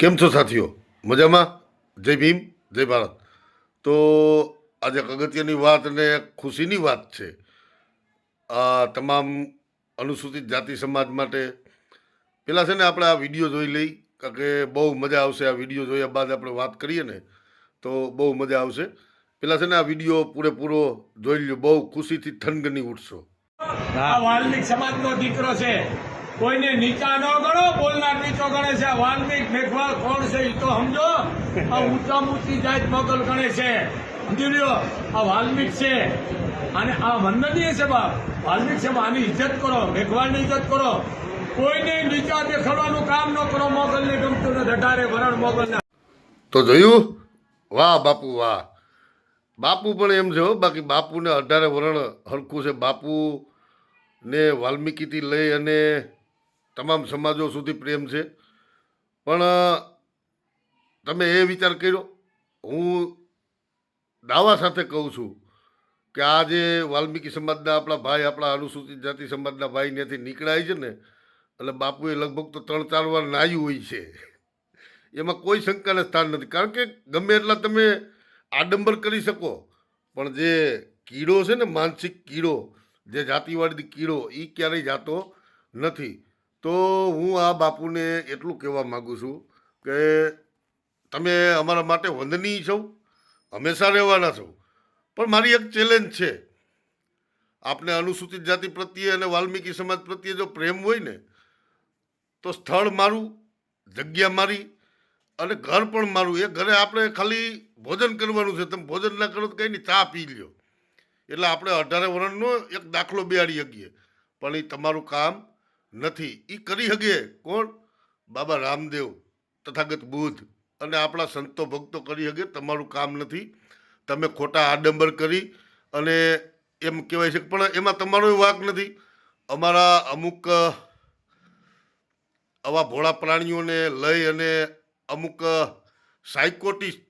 કેમ છો સાથીઓ? મજામાં? જય ભીમ, જય ભારત. તો આજે અગત્યની વાત અને ખુશીની વાત છે. આ તમામ અનુસૂચિત જાતિ સમાજ માટે પહેલાં છે ને આપણે આ વીડિયો જોઈ લઈ, કારણ કે બહુ મજા આવશે આ વીડિયો જોયા બાદ આપણે વાત કરીએ ને, તો બહુ મજા આવશે. પેલા છે ને આ વીડિયો પૂરેપૂરો જોઈ લો બહુ ખુશીથી થનગની ઉઠશો. વાલ્મિક સમાજનો દીકરો છે. કોઈને નીચા ન ગણો, બોલનાર નીચો ગણે છે. વાલ્મિક મેઘવાળ કોણ છે એ તો સમજો? આ ઊંચા ઊંચી જાત મોગલ ગણે છે. સમજી લ્યો, આ વાલ્મિક છે. અને આ વંદનીય છે બાપ. વાલ્મિક છે આની ઇજ્જત કરો મેઘવાળની ઇજ્જત કરો. કોઈને નીચા દેખાડવાનું કામ ન કરો, મોગલને ગમતું નથી. અઢારે વરણ મોગલને. તો જોયું? વાહ બાપુ વાહ. બાપુ પણ એમ છે બાકી બાપુને અઢારે વરણ હરખું છે. બાપુ ને વાલ્મીકીથી લઈ અને તમામ સમાજો સુધી પ્રેમ છે. પણ તમે એ વિચાર કર્યો? હું દાવા સાથે કહું છું કે આ જે વાલ્મીકી સમાજના આપણા ભાઈ, આપણા અનુસૂચિત જાતિ સમાજના ભાઈ ત્યાંથી નીકળાય છે ને, એટલે બાપુએ લગભગ તો ત્રણ, ચાર વાર નાયું હોય છે. એમાં કોઈ શંકાને સ્થાન નથી. કારણ કે ગમે એટલા તમે આડંબર કરી શકો, પણ જે કીડો છે ને, માનસિક કીડો, જે જાતિવાદી કીડો એ ક્યારેય જાતો નથી. તો હું આ બાપુને એટલું કહેવા માગું છું કે તમે અમારા માટે વંદનીય છો, હંમેશા રહેવાના છો. પણ મારી એક ચેલેન્જ છે. આપને અનુસૂચિત જાતિ પ્રત્યે અને વાલ્મીકી સમાજ પ્રત્યે જો પ્રેમ હોય ને, તો સ્થળ મારું, જગ્યા મારી અને ઘર પણ મારું. એ ઘરે આપણે ખાલી ભોજન કરવાનું છે. તમે ભોજન ના કરો તો કંઈ નહીં, ચા પી લ્યો. એટલે આપણે અઢારે વર્ષનો એક દાખલો બેહાડી શકીએ. પણ એ તમારું કામ નથી. એ કરી શકીએ કોણ? બાબા રામદેવ, તથાગત બુદ્ધ. અને આપણા સંતો ભક્તો કરી શકે તમારું કામ નથી. તમે ખોટા આડંબર કરી અને એમ કહેવાય છે પણ એમાં તમારો વાક નથી. અમારા અમુક આવા ભોળા પ્રાણીઓને લઈ અને અમુક સાયકોટિસ્ટ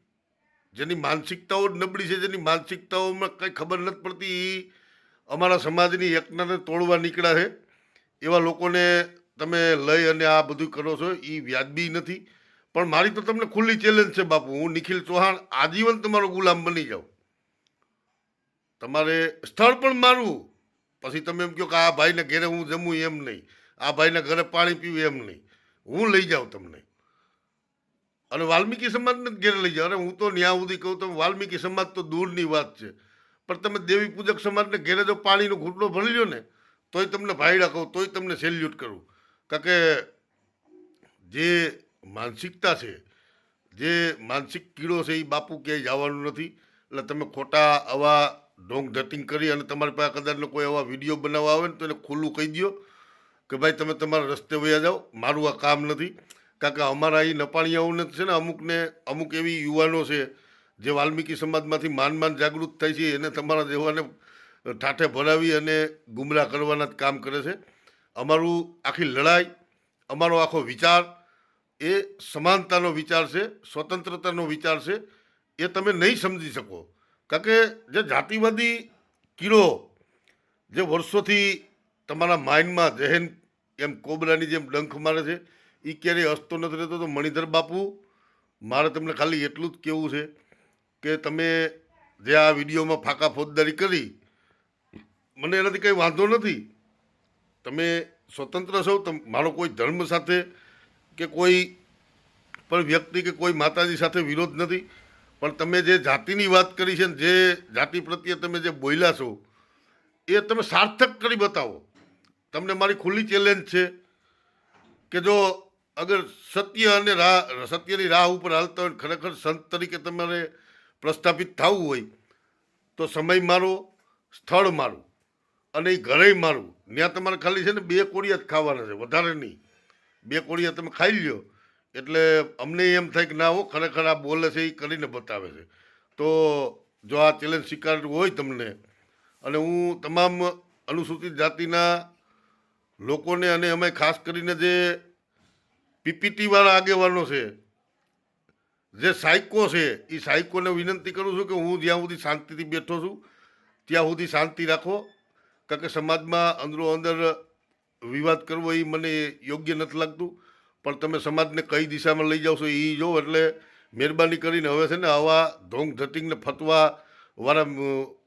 જેની માનસિકતાઓ નબળી છે, જેની માનસિકતાઓમાં કંઈ ખબર નથી પડતી એ અમારા સમાજની એકતાને તોડવા નીકળ્યા છે. એવા લોકોને તમે લઈ અને આ બધું કરો છો એ વ્યાજબી નથી. પણ મારી તો તમને ખુલ્લી ચેલેન્જ છે બાપુ. હું નિખિલ ચૌહાણ આજીવન તમારો ગુલામ બની જાઉં. તમારે સ્થળ પણ મારવું. પછી તમે એમ કહો કે આ ભાઈને ઘરે હું જમું એમ નહીં. આ ભાઈને ઘરે પાણી પીવું એમ નહીં. હું લઈ જાઉં તમને. અને વાલ્મીકી સમાજને જ ઘેરે લઈ જાઓ અરે હું તો ન્યા સુધી કહું તમે વાલ્મીકી સમાજ તો દૂરની વાત છે. પણ તમે દેવી પૂજક સમાજને ઘેરે જો પાણીનો ઘૂંટડો ભરી લો ને તોય તમને ભાઈડા કહું તોય તમને સેલ્યુટ કરું. કારણ કે જે માનસિકતા છે, જે માનસિક કીડો છે એ બાપુ ક્યાંય જવાનું નથી. એટલે તમે ખોટા આવા ઢોંગ ધટિંગ કરી અને તમારી પાસે કદાચનો કોઈ એવા વીડિયો બનાવવા આવે ને તો એને ખુલ્લું કહી દો કે ભાઈ તમે તમારા રસ્તે વયા જાઓ, મારું આ કામ નથી. કારણ કે અમારા અહીં નપાણીયાઓને છે ને અમુકને અમુક એવી યુવાનો છે, જે વાલ્મીકી સમાજમાંથી માન માન જાગૃત થાય છે, એને તમારા જેવાને ઠાઠે ભરાવી અને ગુમરાહ કરવાના જ કામ કરે છે. અમારું આખી લડાઈ, અમારો આખો વિચાર એ સમાનતાનો વિચાર છે, સ્વતંત્રતાનો વિચાર છે, એ તમે નહીં સમજી શકો. કારણ કે જે જાતિવાદી કીડો જે વર્ષોથી તમારા માઇન્ડમાં જહેન એમ કોબરાની જેમ ડંખ મારે છે એ ક્યારેય હસતો નથી રહેતો. તો મણિધર બાપુ, મારે તમને ખાલી એટલું જ કહેવું છે કે તમે જે આ વિડીયોમાં ફાંકા ફોજદારી કરી મને એનાથી કંઈ વાંધો નથી. તમે સ્વતંત્ર છો મારો કોઈ ધર્મ સાથે કે કોઈ પણ વ્યક્તિ કે કોઈ માતાજી સાથે વિરોધ નથી. પણ તમે જે જાતિની વાત કરી છે ને, જે જાતિ પ્રત્યે તમે જે બોલ્યા છો, એ તમે સાર્થક કરી બતાવો. તમને મારી ખુલ્લી ચેલેન્જ છે કે જો અગર સત્ય અને રાહ સત્યની રાહ ઉપર હાલતા હોય ખરેખર સંત તરીકે તમારે પ્રસ્થાપિત થવું હોય, તો સમય મારો, સ્થળ મારું. અને એ ઘરે મારું. ત્યાં તમારે ખાલી છે ને બે કોળિયા જ ખાવાના છે, વધારે નહીં. બે કોળિયા તમે ખાઈ લ્યો. એટલે અમને એમ થાય કે ના હો, ખરેખર આ બોલે છે એ કરીને બતાવે છે. તો જો આ ચેલેન્જ સ્વીકારવું હોય તમને, અને હું તમામ અનુસૂચિત જાતિના લોકોને અને અમે ખાસ કરીને જે પીપીટીવાળા આગેવાનો છે, જે સાયકો છે એ સાયકોને વિનંતી કરું છું કે હું જ્યાં સુધી શાંતિથી બેઠો છું, ત્યાં સુધી શાંતિ રાખો. કારણ કે સમાજમાં અંદરો અંદર વિવાદ કરવો એ મને યોગ્ય નથી લાગતું. પણ તમે સમાજને કઈ દિશામાં લઈ જાઓ છો એ જો, એટલે મહેરબાની કરીને હવે છે ને આવા ધોંગ ધતિંગને ફતવા વાળા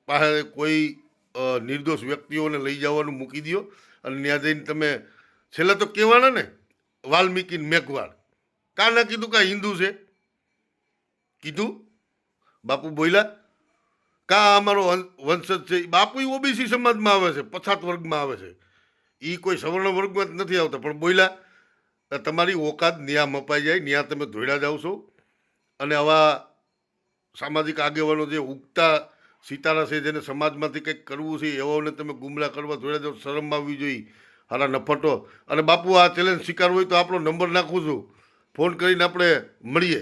પાસે કોઈ નિર્દોષ વ્યક્તિઓને લઈ જવાનું મૂકી દો અને ત્યાં જઈને તમે છેલ્લે તો કહેવાના ને, વાલ્મીકી ને મેઘવાળ. કા ના કીધું કા હિન્દુ છે? કીધું? બાપુ બોલ્યા? કા અમારો વંશજ છે? બાપુ ઓબીસી સમાજમાં આવે છે, પછાત વર્ગમાં આવે છે. એ કોઈ સવર્ણ વર્ગમાં નથી આવતા. પણ બોલ્યા તમારી ઓકાત ન્યા મપાઈ જાય, ન્યા તમે ધોઈડા જાઓ છો અને આવા સામાજિક આગેવાનો જે ઉગતા સિતારા છે, જેને સમાજમાંથી કંઈક કરવું છે, એવાઓને તમે ગુમરા કરવા ધોઈડા જાઓ, શરમ આવવી જોઈએ, હારા નફટો. અને બાપુ, આ ચેલેન્જ સ્વીકારવું હોય તો આપણો નંબર નાખું છું. ફોન કરીને આપણે મળીએ.